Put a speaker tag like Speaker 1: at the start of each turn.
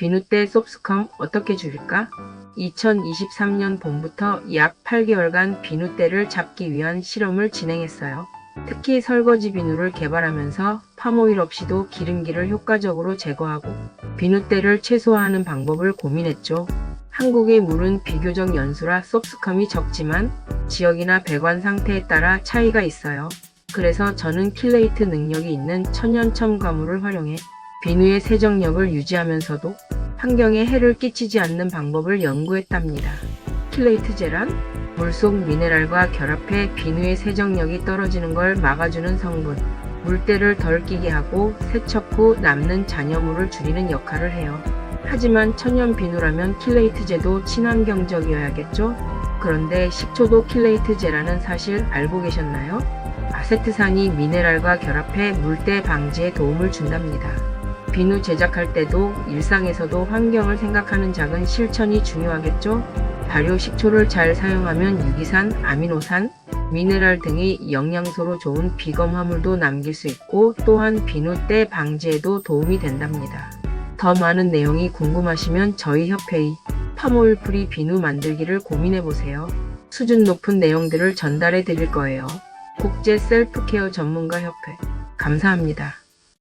Speaker 1: 비누 때 솝스컴 어떻게 줄일까? 2023년 봄부터 약 8개월간 비누 때를 잡기 위한 실험을 진행했어요. 특히 설거지 비누를 개발하면서 팜오일 없이도 기름기를 효과적으로 제거하고 비누 때를 최소화하는 방법을 고민했죠. 한국의 물은 비교적 연수라 솝스컴이 적지만 지역이나 배관 상태에 따라 차이가 있어요. 그래서 저는 킬레이트 능력이 있는 천연 첨 가물을 활용해 비누의 세정력을 유지하면서도 환경에 해를 끼치지 않는 방법을 연구했답니다. 킬레이트 제란? 물속 미네랄과 결합해 비누의 세정력이 떨어지는 걸 막아주는 성분. 물때를 덜 끼게 하고 세척 후 남는 잔여물을 줄이는 역할을 해요. 하지만 천연 비누라면 킬레이트제도 친환경적이어야겠죠? 그런데 식초도 킬레이트제라는 사실 알고 계셨나요? 아세트산이 미네랄과 결합해 물때 방지에 도움을 준답니다. 비누 제작할 때도 일상에서도 환경을 생각하는 작은 실천이 중요하겠죠? 발효 식초를 잘 사용하면 유기산, 아미노산, 미네랄 등의 영양소로 좋은 비검 화물도 남길 수 있고 또한 비누 때 방지에도 도움이 된답니다. 더 많은 내용이 궁금하시면 저희 협회의 팜오일 프리 비누 만들기를 고민해 보세요. 수준 높은 내용들을 전달해 드릴 거예요. 국제 셀프케어 전문가 협회. 감사합니다.